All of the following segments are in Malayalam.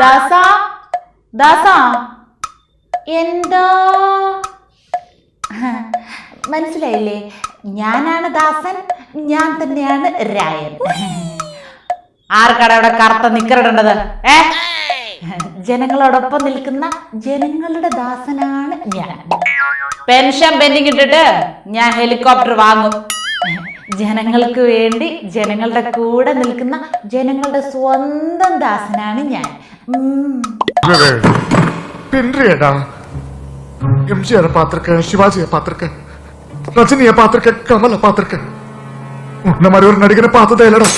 ദാസ ദാസ. എന്താ? മനസ്സിലായില്ലേ? ഞാനാണ് ദാസൻ ഞാൻ തന്നെയാണ് രായൻ. ആർക്കാണ് അവിടെ കറുത്ത നിക്കറിടേണ്ടത്? ഏ? ജനങ്ങളോടൊപ്പം നിൽക്കുന്ന ജനങ്ങളുടെ ദാസനാണ് ഞാൻ. പെൻഷൻ പെൻഡിങ് ഇട്ടിട്ട് ഞാൻ ഹെലികോപ്റ്റർ വാങ്ങും. ജനങ്ങൾക്ക് വേണ്ടി ജനങ്ങളുടെ കൂടെ നിൽക്കുന്ന ജനങ്ങളുടെ സ്വന്തം ദാസനാണ് ഞാൻ. പിൻട്രിയേടാ എം ജിയുടെ പാത്രക്ക് ശിവാജിയെ പാത്രക്ക് രജനിയെ പാത്രക്ക് കമല പാത്രക്ക് ഉണ്ണമാരി ഒരു നടികനെ പാത്തതേലടാ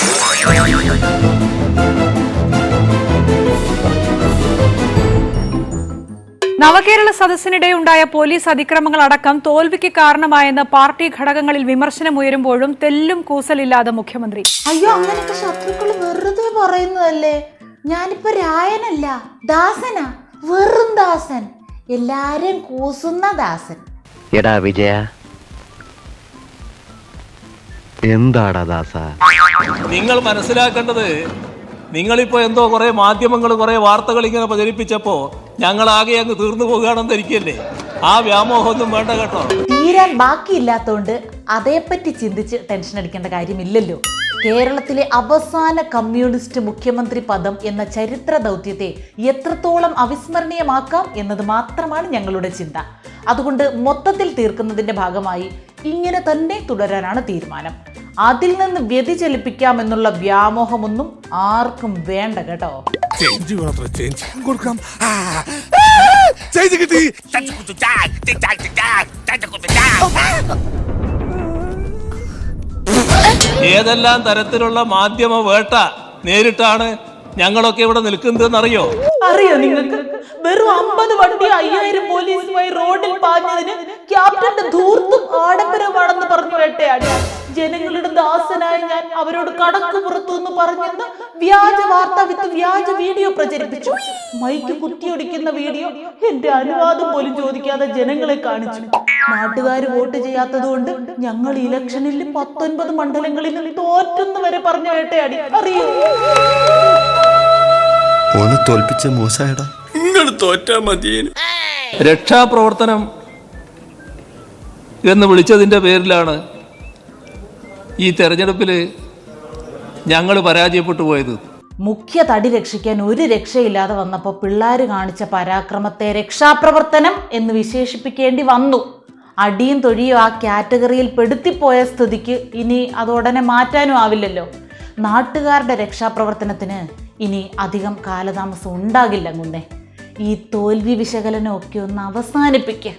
നവകേരള സദസ്സിനിടെ ഉണ്ടായ പോലീസ് അതിക്രമങ്ങൾ അടക്കം തോൽവിക്ക് കാരണമായെന്ന് പാർട്ടി ഘടകങ്ങളിൽ വിമർശനം ഉയരുമ്പോഴും തെല്ലും കൂസലില്ലാതെ മുഖ്യമന്ത്രി. അയ്യോ അങ്ങനെയൊക്കെ ശത്രുക്കൾ വെറുതെ പറയുന്നതല്ലേ? ഞാനിപ്പോ രായനല്ല ദാസനാ വെറും ദാസൻ. എല്ലാരും കൂസുന്ന ദാസൻ. എടാ വിജയ. എന്താടാ ദാസ? നിങ്ങൾ മനസ്സിലാക്കേണ്ടത് നിങ്ങളിപ്പോ എന്തോ കുറെ മാധ്യമങ്ങൾ കുറെ വാർത്തകൾ ഇങ്ങനെ പ്രചരിപ്പിച്ചപ്പോ ഞങ്ങൾ ആകെ അങ്ങ് തീർന്നു പോകുകയാണെന്ന് ധരിക്കല്ലേ? ആ വ്യാമോഹമൊന്നും വേണ്ട കേട്ടോ. തീരാൻ ബാക്കിയില്ലാത്തോണ്ട് അതേപ്പറ്റി ചിന്തിച്ച് ടെൻഷൻ അടിക്കേണ്ട കാര്യമില്ലല്ലോ. കേരളത്തിലെ അവസാന കമ്മ്യൂണിസ്റ്റ് മുഖ്യമന്ത്രി പദം എന്ന ചരിത്ര ദൗത്യത്തെ എത്രത്തോളം അവിസ്മരണീയമാക്കാം എന്നത് മാത്രമാണ് ഞങ്ങളുടെ ചിന്ത. അതുകൊണ്ട് മൊത്തത്തിൽ തീർക്കുന്നതിന്റെ ഭാഗമായി ഇങ്ങനെ തന്നെ തുടരാനാണ് തീരുമാനം. അതിൽ നിന്ന് വ്യതിചലിപ്പിക്കാമെന്നുള്ള വ്യാമോഹമൊന്നും ആർക്കും വേണ്ട കേട്ടോ. ചേഞ്ച് ചേഞ്ച് കൊടുക്കാം. ചേഞ്ച് കിട്ടി. ഏതെല്ലാം തരത്തിലുള്ള മാധ്യമ വേട്ട നേരിട്ടാണ് ഞങ്ങളൊക്കെ ഇവിടെ നിൽക്കുന്നതെന്നറിയോ? അറിയോ നിങ്ങൾക്ക്? വെറും അമ്പത് വണ്ടി അയ്യായിരം പോലീസുമായി റോഡിൽ പാഞ്ഞതിന് ക്യാപ്റ്റന്റെ ധൂർത്തും ആഡംബരമാണെന്ന് ജനങ്ങളുടെ ദാസനായി ഞാൻ അവരോട് കടക്ക് പുറത്തു എന്ന് പറഞ്ഞെന്ന് വ്യാജ വാർത്ത വിത്ത് വ്യാജ വീഡിയോ പ്രചരിപ്പിച്ചു. മൈക്ക് കുത്തിയൊടിക്കുന്ന വീഡിയോ എന്റെ അനുവാദം പോലും ചോദിക്കാതെ ജനങ്ങളെ കാണിച്ചു. നാട്ടുകാർ വോട്ട് ചെയ്യാത്തത് കൊണ്ട് ഞങ്ങൾ ഇലക്ഷനിൽ പത്തൊൻപത് മണ്ഡലങ്ങളിൽ തോറ്റെന്ന് വരെ പറഞ്ഞു വേട്ടയാടി. അറിയും? ഓനെ തോൽപ്പിച്ച മൂസായടാ നിങ്ങൾ തോറ്റാ മതിയേന് രക്ഷാപ്രവർത്തനം എന്ന് വിളിച്ചതിന്റെ പേരിലാണ് ഈ തെരഞ്ഞെടുപ്പിൽ ഞങ്ങൾ പരാജയപ്പെട്ടു പോയത്. മുഖ്യ തടി രക്ഷിക്കാൻ ഒരു രക്ഷയില്ലാതെ വന്നപ്പോൾ പിള്ളേർ കാണിച്ച പരാക്രമത്തെ രക്ഷാപ്രവർത്തനം എന്ന് വിശേഷിപ്പിക്കേണ്ടി വന്നു. അടിയും തൊഴിയും ആ കാറ്റഗറിയിൽ പെടുത്തിപ്പോയ സ്ഥിതിക്ക് ഇനി അതുടനെ മാറ്റാനും ആവില്ലല്ലോ. നാട്ടുകാരുടെ രക്ഷാപ്രവർത്തനത്തിന് ഇനി അധികം കാലതാമസം ഉണ്ടാകില്ല മുന്നേ. ഈ തോൽവി വിശകലനമൊക്കെ ഒന്ന് അവസാനിപ്പിക്കുക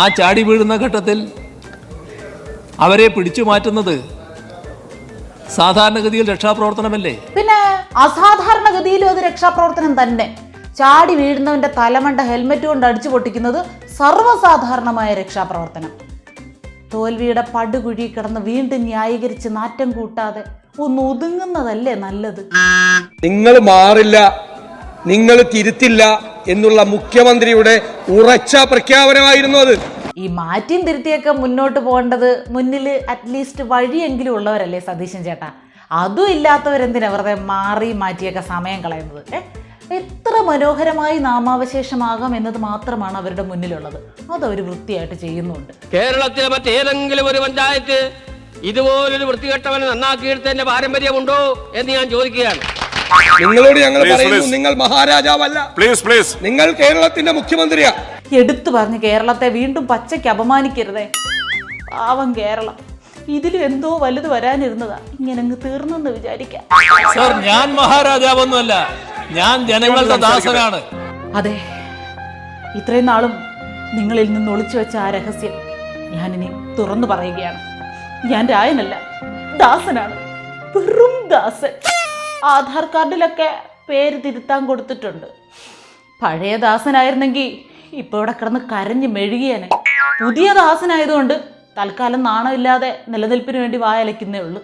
ആ ചാടി വീഴുന്ന ഘട്ടത്തിൽ അവരെ പിടിച്ചു മാറ്റുന്നത് സാധാരണഗതിയിൽ രക്ഷാപ്രവർത്തനമല്ലേ? പിന്നെ അസാധാരണഗതിയിലും അത് രക്ഷാപ്രവർത്തനം തന്നെ. ചാടി വീഴുന്നവന്റെ തലമണ്ട ഹെൽമെറ്റ് കൊണ്ട് അടിച്ചു പൊട്ടിക്കുന്നത് സർവസാധാരണമായ രക്ഷാപ്രവർത്തനം. തോൽവിയുടെ പടുകുഴി കിടന്ന് വീണ്ടും ന്യായീകരിച്ച് നാറ്റം കൂട്ടാതെ ഒന്ന് ഒതുങ്ങുന്നതല്ലേ നല്ലത്? നിങ്ങൾ മാറില്ല നിങ്ങൾ തിരുത്തില്ല എന്നുള്ള മുഖ്യമന്ത്രിയുടെ ഉറച്ച പ്രഖ്യാപനമായിരുന്നു അത്. ഈ മാറ്റിയും തിരുത്തിയൊക്കെ മുന്നോട്ട് പോകേണ്ടത് മുന്നിൽ അറ്റ്ലീസ്റ്റ് വഴിയെങ്കിലും ഉള്ളവരല്ലേ സതീശൻ ചേട്ടാ? അതും ഇല്ലാത്തവരെന്തിനാ വെറുതെ മാറി മാറ്റിയൊക്കെ സമയം കളയുന്നത്? എത്ര മനോഹരമായി നാമാവശേഷമാകാം എന്നത് മാത്രമാണ് അവരുടെ മുന്നിലുള്ളത്. അതവർ വൃത്തിയായിട്ട് ചെയ്യുന്നുണ്ട്. കേരളത്തിലെ മറ്റേതെങ്കിലും ഒരു പഞ്ചായത്ത് ഇതുപോലൊരു വൃത്തികെട്ടവനെ നന്നാക്കിയെടുത്തതിന്റെ പാരമ്പര്യമുണ്ടോ എന്ന് ഞാൻ ചോദിക്കുകയാണ്. നിങ്ങളോട് ഞങ്ങൾ Please, പറയുന്നു please. നിങ്ങൾ മഹാരാജാവല്ല. പ്ലീസ് പ്ലീസ് നിങ്ങൾ കേരളത്തിന്റെ മുഖ്യമന്ത്രിയാ. എടുത്തു പറഞ്ഞ് കേരളത്തെ വീണ്ടും പച്ചയ്ക്ക് അപമാനിക്കരുതേ. പാവം കേരളം. ഇതിലും എന്തോ വലുത് വരാനിരുന്നതാ. ഇങ്ങനെ അങ്ങ് തീർന്നെന്ന് വിചാരിക്കാം. സർ ഞാൻ മഹാരാജാവൊന്നുമല്ല. ഞാൻ ജനങ്ങളുടെ ദാസനാണ്. അതെ. ഇത്രയും നാളും നിങ്ങളിൽ നിന്ന് ഒളിച്ചു വെച്ച ആ രഹസ്യം ഞാനിനി തുറന്നു പറയുകയാണ്. ഞാൻ രായനല്ല ദാസനാണ്. വെറും ദാസൻ. ആധാർ കാർഡിലൊക്കെ പേര് തിരുത്താൻ കൊടുത്തിട്ടുണ്ട്. പഴയ ദാസനായിരുന്നെങ്കിൽ ഇപ്പോൾ ഇവിടെ കിടന്ന് കരഞ്ഞ് മെഴുകിയാണ് പുതിയ ദാസനായതുകൊണ്ട് തൽക്കാലം നാണമില്ലാതെ നിലനിൽപ്പിന് വേണ്ടി വായലയ്ക്കുന്നേ ഉള്ളൂ.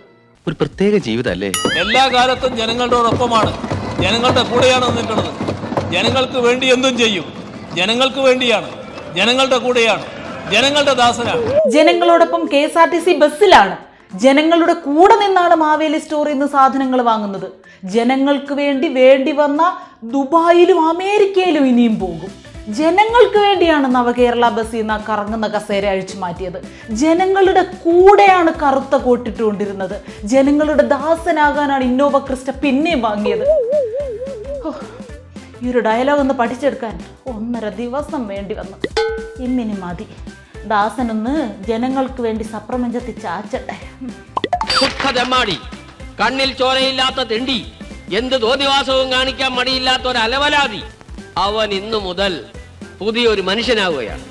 ഒരു പ്രത്യേക ജീവിതല്ലേ? എല്ലാ കാലത്തും ജനങ്ങളോടൊപ്പമാണ് ജനങ്ങളുടെ കൂടെയാണ് നിൽക്കുന്നത്. ജനങ്ങൾക്ക് വേണ്ടി എന്തും ചെയ്യും. ജനങ്ങൾക്ക് വേണ്ടിയാണ്. ജനങ്ങളുടെ കൂടെയാണ്. ജനങ്ങളുടെ ദാസനാണ്. ജനങ്ങളോടൊപ്പം K S R T C ബസ്സിലാണ്. ജനങ്ങളുടെ കൂടെ നിന്നാണ് മാവേലി സ്റ്റോറിൽ നിന്ന് സാധനങ്ങൾ വാങ്ങുന്നത്. ജനങ്ങൾക്ക് വേണ്ടി വേണ്ടി വന്ന ദുബായിലും അമേരിക്കയിലും ഇനിയും പോകും. ജനങ്ങൾക്ക് വേണ്ടിയാണ് നവകേരള ബസ്സിൽ നിന്ന് കറങ്ങുന്ന കസേര അഴിച്ചു മാറ്റിയത്. ജനങ്ങളുടെ കൂടെയാണ് കറുത്ത കോട്ടിട്ടുകൊണ്ടിരുന്നത്. ജനങ്ങളുടെ ദാസനാകാനാണ് ഇന്നോവ ക്രിസ്റ്റ പിന്നെയും വാങ്ങിയത്. ഈ ഒരു ഡയലോഗ് ഒന്ന് പഠിച്ചെടുക്കാൻ ഒന്നര ദിവസം വേണ്ടി വന്നു. ഇന്നിനി മതി. ദാസനൊന്ന് ജനങ്ങൾക്ക് വേണ്ടി സപ്രമഞ്ചത്തി ചാച്ചട്ടെ. ശുദ്ധ കണ്ണിൽ ചോരയില്ലാത്ത തെണ്ടി എന്ത് തോന്നിവാസവും കാണിക്കാൻ മടിയില്ലാത്ത ഒരു അലവലാതി. അവൻ ഇന്നു മുതൽ പുതിയൊരു മനുഷ്യനാവുകയാണ്.